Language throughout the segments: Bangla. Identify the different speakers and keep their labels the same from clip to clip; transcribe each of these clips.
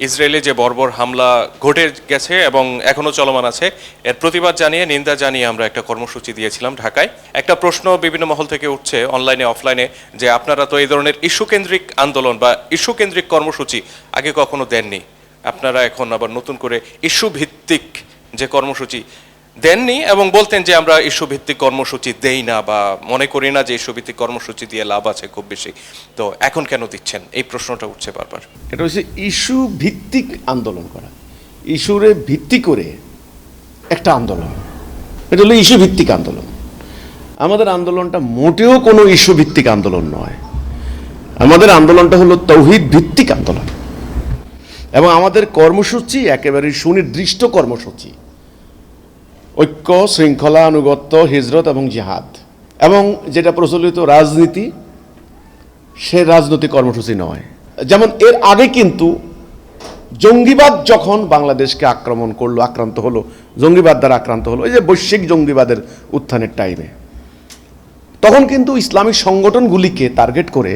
Speaker 1: ইসরায়েলে যে বর্বর হামলা ঘটে গেছে এবং এখনও চলমান আছে, এর প্রতিবাদ জানিয়ে, নিন্দা জানিয়ে আমরা একটা কর্মসূচি দিয়েছিলাম ঢাকায়। একটা প্রশ্ন বিভিন্ন মহল থেকে উঠছে, অনলাইনে, অফলাইনে, যে আপনারা তো এই ধরনের ইস্যু কেন্দ্রিক আন্দোলন বা ইস্যু কেন্দ্রিক কর্মসূচি আগে কখনো দেননি। আপনারা এখন আবার নতুন করে ইস্যু ভিত্তিক যে কর্মসূচি দেননি এবং বলতেন যে আমরা ইস্যু ভিত্তিক কর্মসূচি দেই না বা মনে করি না যে ইস্যু ভিত্তিক কর্মসূচি দিয়ে লাভ আছে খুব বেশি। তো এখন কেন দিচ্ছেন? এই প্রশ্নটা উঠছে বারবার।
Speaker 2: এটা হচ্ছে ইস্যু ভিত্তিক আন্দোলন করা। ইস্যুরে ভিত্তি করে একটা আন্দোলন। এটা হলো ইস্যু ভিত্তিক আন্দোলন। আমাদের আন্দোলনটা মোটেও কোনো ইস্যু ভিত্তিক আন্দোলন নয়। আমাদের আন্দোলনটা হলো তৌহিদ ভিত্তিক আন্দোলন। এবং আমাদের কর্মসূচি একেবারে সুনির্দিষ্ট কর্মসূচি। ঐক্য, শৃঙ্খলা, আনুগত্য, হিজরত এবং জিহাদ। এবং যেটা প্রচলিত রাজনীতি, সে রাজনৈতিক কর্মসূচি নয়। যেমন এর আগে কিন্তু জঙ্গিবাদ যখন বাংলাদেশকে আক্রমণ করল, আক্রান্ত হলো, জঙ্গিবাদ দ্বারা আক্রান্ত হলো, এই যে বৈশ্বিক জঙ্গিবাদের উত্থানের টাইমে তখন কিন্তু ইসলামিক সংগঠনগুলিকে টার্গেট করে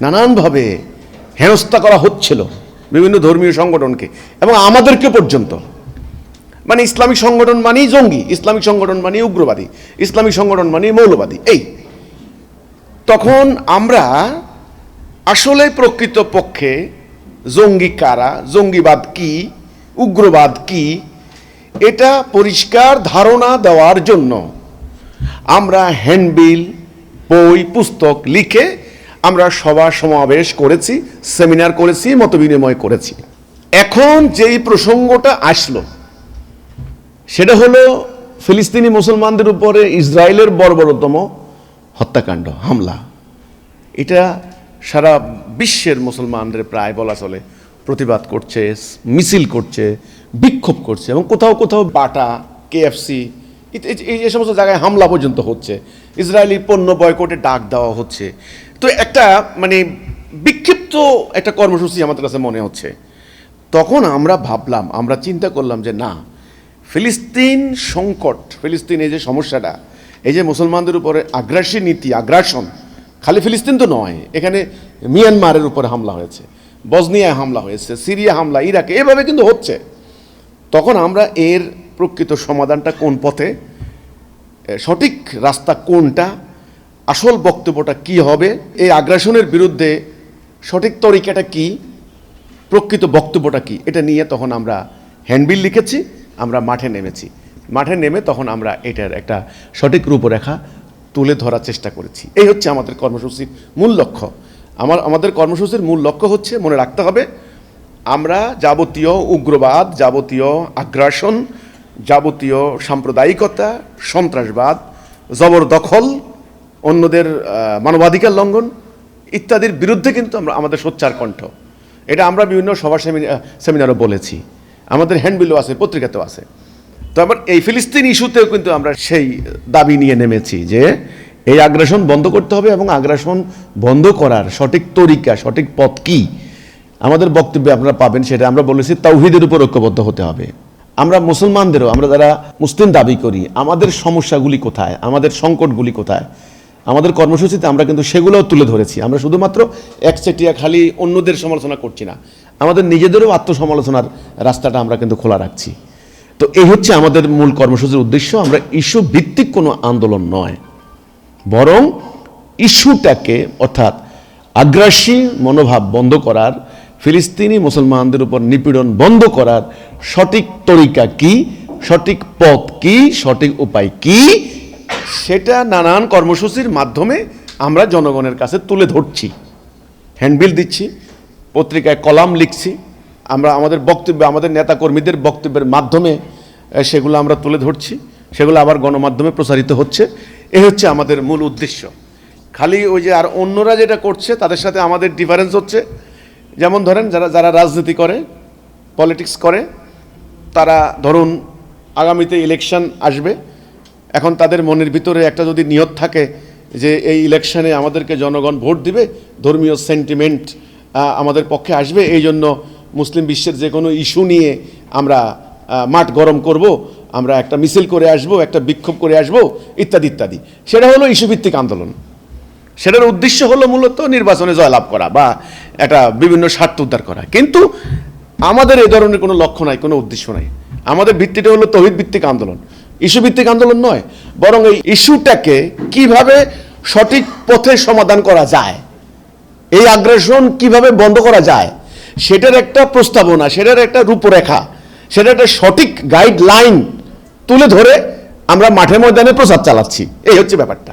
Speaker 2: নানানভাবে হেনস্থা করা হচ্ছিল বিভিন্ন ধর্মীয় সংগঠনকে এবং আমাদেরকে পর্যন্ত। মানে ইসলামিক সংগঠন মানেই জঙ্গি, ইসলামিক সংগঠন মানেই উগ্রবাদী, ইসলামিক সংগঠন মানেই মৌলবাদী, এই। তখন আমরা আসলে প্রকৃত পক্ষে জঙ্গি কারা, জঙ্গিবাদ কি, উগ্রবাদ কি, এটা পরিষ্কার ধারণা দেওয়ার জন্য আমরা হ্যান্ডবিল, বই, পুস্তক লিখে আমরা সভা সমাবেশ করেছি, সেমিনার করেছি, মতবিনিময় করেছি। এখন যেই প্রসঙ্গটা আসলো সেটা হলো ফিলিস্তিনি মুসলমানদের উপরে ইসরায়েলের বর্বরতম হত্যাকাণ্ড, হামলা। এটা সারা বিশ্বের মুসলমানদের প্রায় বলা চলে, প্রতিবাদ করছে, মিছিল করছে, বিক্ষোভ করছে এবং কোথাও কোথাও বাটা, কেএফসি, এই সমস্ত জায়গায় হামলা পর্যন্ত হচ্ছে। ইসরায়েলি পণ্য বয়কটে ডাক দেওয়া হচ্ছে। তো একটা মানে বিক্ষিপ্ত একটা কর্মসূচি আমাদের কাছে মনে হচ্ছে। তখন আমরা ভাবলাম, আমরা চিন্তা করলাম যে না ফিলিস্তিন সংকট, ফিলিস্তিন এই যে সমস্যাটা, এই যে মুসলমানদের উপরে আগ্রাসী নীতি, আগ্রাসন, খালি ফিলিস্তিন তো নয়, এখানে মিয়ানমারের উপরে হামলা হয়েছে বজনিয়ায় হামলা হয়েছে, সিরিয়া হামলা, ইরাকে, এভাবে কিন্তু হচ্ছে। তখন আমরা এর প্রকৃত সমাধানটা কোন পথে সঠিক রাস্তা কোনটা, আসল বক্তব্যটা কি হবে, এই আগ্রাসনের বিরুদ্ধে সঠিক তরিকাটা কি, প্রকৃত বক্তব্যটা কি, এটা নিয়ে তখন আমরা হ্যান্ডবিল লিখেছি। আমরা মাঠে নেমেছি। মাঠে নেমে তখন আমরা এটার একটা সঠিক রূপরেখা তুলে ধরার চেষ্টা করেছি। এই হচ্ছে আমাদের কর্মসূচির মূল লক্ষ্য। আমার, আমাদের কর্মসূচির মূল লক্ষ্য হচ্ছে মনে রাখতে হবে, আমরা যাবতীয় উগ্রবাদ, যাবতীয় আগ্রাসন, যাবতীয় সাম্প্রদায়িকতা, সন্ত্রাসবাদ, জবরদখল, অন্যদের মানবাধিকার লঙ্ঘন ইত্যাদির বিরুদ্ধে কিন্তু আমরা আমাদের সোচ্চার কণ্ঠ। এটা আমরা বিভিন্ন সভা সেমিনার সেমিনারও বলেছি। আমাদের হ্যান্ডবিলও আছে, পত্রিকাতেও আছে। তো আবার এই ফিলিস্তিন ইস্যুতেও কিন্তু আমরা সেই দাবি নিয়ে নেমেছি যে এই আগ্রাসন বন্ধ করতে হবে এবং আগ্রাসন বন্ধ করার সঠিক তরিকা, সঠিক পথ কি? আমাদের বক্তব্যে আপনারা পাবেন সেটা আমরা বলেছি তাওহিদের উপর ঐক্যবদ্ধ হতে হবে। আমরা মুসলমানদেরও, আমরা যারা মুসলিম দাবি করি, আমাদের সমস্যাগুলি কোথায়? আমাদের সংকটগুলি কোথায়? আমাদের কর্মসূচিতে আমরা কিন্তু সেগুলোও তুলে ধরেছি। আমরা শুধুমাত্র একচেটিয়া খালি অন্যদের সমালোচনা করছি না। আমাদের নিজেদেরও আত্মসমালোচনার রাস্তাটা আমরা কিন্তু খোলা রাখছি। তো এই হচ্ছে আমাদের মূল কর্মসূচির উদ্দেশ্য। আমরা ইস্যু ভিত্তিক কোনো আন্দোলন নয়। বরং ইস্যুটাকে অর্থাৎ আগ্রাসী মনোভাব বন্ধ করার, ফিলিস্তিনি মুসলমানদের উপর নিপীড়ন বন্ধ করার সঠিক তরিকা কি, সঠিক পথ কি, সঠিক উপায় কি, সেটা নানান কর্মসূচির মাধ্যমে আমরা জনগণের কাছে তুলে ধরছি। হ্যান্ডবিল দিচ্ছি। পত্রিকায় কলাম লিখছি। আমরা আমাদের বক্তব্য, আমাদের নেতাকর্মীদের বক্তব্যের মাধ্যমে সেগুলো আমরা তুলে ধরছি। সেগুলো আবার গণমাধ্যমে প্রসারিত হচ্ছে। এ হচ্ছে আমাদের মূল উদ্দেশ্য। খালি ওই যে আর অন্যরা যেটা করছে, তাদের সাথে আমাদের ডিফারেন্স হচ্ছে। যেমন ধরেন, যারা যারা রাজনীতি করে পলিটিক্স করে, তারা ধরুন আগামীতে ইলেকশন আসবে। এখন তাদের মনের ভিতরে একটা যদি নিয়ত থাকে যে এই ইলেকশনে আমাদেরকে জনগণ ভোট দিবে, ধর্মীয় সেন্টিমেন্ট আমাদের পক্ষে আসবে। এই জন্য মুসলিম বিশ্বের যে কোনো ইস্যু নিয়ে আমরা মাঠ গরম করব, আমরা একটা মিছিল করে আসব, একটা বিক্ষোভ করে আসব, ইত্যাদি ইত্যাদি। সেটা হলো ইস্যুভিত্তিক আন্দোলন। সেটার উদ্দেশ্য হলো মূলত নির্বাচনে জয়লাভ করা বা একটা বিভিন্ন স্বার্থ উদ্ধার করা। কিন্তু আমাদের এই ধরনের কোনো লক্ষ্য নাই, কোনো উদ্দেশ্য নাই। আমাদের ভিত্তিটা হলো তহিদ ভিত্তিক আন্দোলন। ইস্যু ভিত্তিক আন্দোলন নয়, বরং এই ইস্যুটাকে কীভাবে সঠিক পথে সমাধান করা যায় এই আগ্রাসন কীভাবে বন্ধ করা যায়? সেটার একটা প্রস্তাবনা, সেটার একটা রূপরেখা, সেটার একটা সঠিক গাইডলাইন তুলে ধরে আমরা মাঠে ময়দানে প্রচার চালাচ্ছি। এই হচ্ছে ব্যাপারটা।